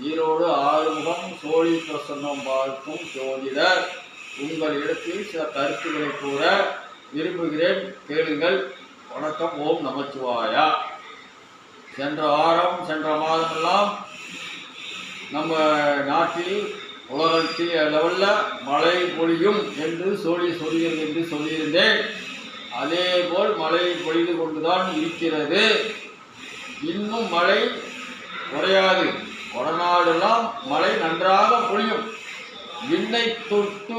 ஈரோடு ஆறுமுகம் சோழி பிரசன்னம் பார்க்கும் ஜோதிடர். உங்கள் இடத்தில் சில கருத்துக்களை கூற விரும்புகிறேன். கேளுங்கள். வணக்கம். ஓம் நமச்சிவாயா. சென்ற வாரம் சென்ற மாதமெல்லாம் நம்ம நாட்டில் உலகத்தில் லெவலில் மழை பொழியும் என்று சொல்லி சொல்கிறது என்று சொல்லியிருந்தேன். அதே போல் மழை பொழிந்து கொண்டுதான் இருக்கிறது. இன்னும் மழை குறையாது வடநாடெல்லாம் மழை நன்றாக பொழியும். விண்ணை தொட்டு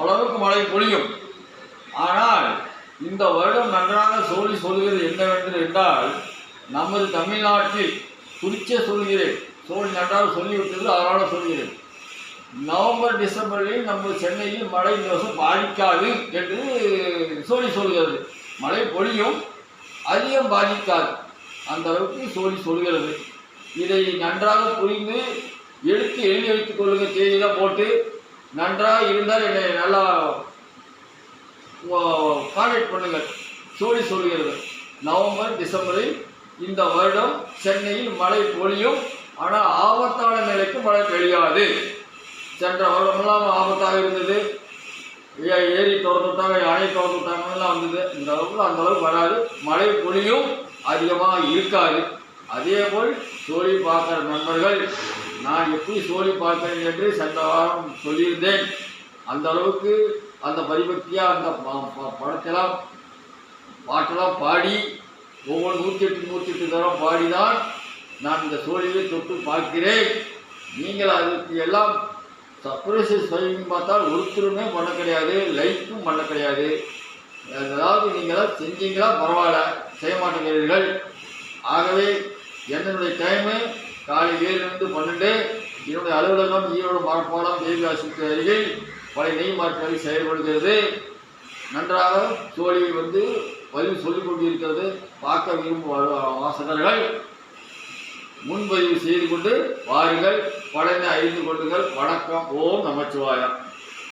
அளவுக்கு மழை பொழியும். ஆனால் இந்த வருடம் நன்றாக சொல்லி சொல்கிறது என்னவென்று என்றால் நமது தமிழ்நாட்டில் குறிச்சே சொல்கிறேன். சோழி நன்றாக சொல்லிவிட்டது அதனால் சொல்கிறேன். நவம்பர் டிசம்பரில் நம்ம சென்னையில் மழை இந்த வருஷம் பாதிக்காது என்று சோழி சொல்கிறது. மழை பொழியும் அதிகம் பாதிக்காது. அந்த அளவுக்கு சோழி சொல்கிறது. இதை நன்றாக புரிந்து எடுத்து எழுதி வைத்துக் கொள்ளுங்க தேதியெல்லாம் போட்டு. நன்றாக இருந்தால் என்னை நல்லா கான்டாக்ட் பண்ணுங்கள் சோழி சொல்கிறது நவம்பர் டிசம்பரில் இந்த வருடம் சென்னையில் மழை பொழியும். ஆனால் ஆபத்தான நிலைக்கு மழை பெய்யாது. சென்ற வருடமெல்லாம் ஆபத்தாக இருந்தது. ஏ- ஏரி திறந்துட்டாங்க அணை திறந்துட்டாங்கலாம் வந்தது. இந்த அளவுக்கு அந்த அளவுக்கு வராது. மழை பொழியும் அதிகமாக இருக்காது. அதே போல் சோழி பார்க்கிற நண்பர்கள் நான் எப்படி சோழி பார்க்கிறேன் என்று சென்ற வாரம் சொல்லியிருந்தேன். அந்த அளவுக்கு அந்த பரிபக்தியாக அந்த ப- படத்தெல்லாம் பாட்டெல்லாம் பாடி ஒவ்வொரு நூற்றி எட்டு நூற்றி எட்டு தரம் பாடிதான் நான் இந்த சோழியை தொட்டு பார்க்கிறேன். நீங்கள் அதுக்கு எல்லாம் சர்ப்ரைஸ் செய்யும் பார்த்தால் ஒருத்தருமே பண்ண கிடையாது லைக்கும் பண்ண கிடையாது. அதாவது நீங்களாம் செஞ்சீங்களா பரவாயில்ல செய்ய மாட்டேங்கிறீர்கள். ஆகவே என்னுடைய டைமு காலை ஏழுலேருந்து பன்னெண்டு என்னுடைய அலுவலகம் ஈரோடு மரப்பாலம் தேவி ஆசிரியர் அருகில் பழைய நெய் மார்க்கெட்டில் செயல்படுகிறது. நன்றாக தோழியை வந்து பதிவு சொல்லிக் கொண்டிருக்கிறது. பார்க்க விரும்பும் வாசகர்கள் முன்பதிவு செய்து கொண்டு வாருங்கள். பலனை அறிந்து கொள்ளுங்கள். வணக்கம். ஓம் நமச்சிவாயம்.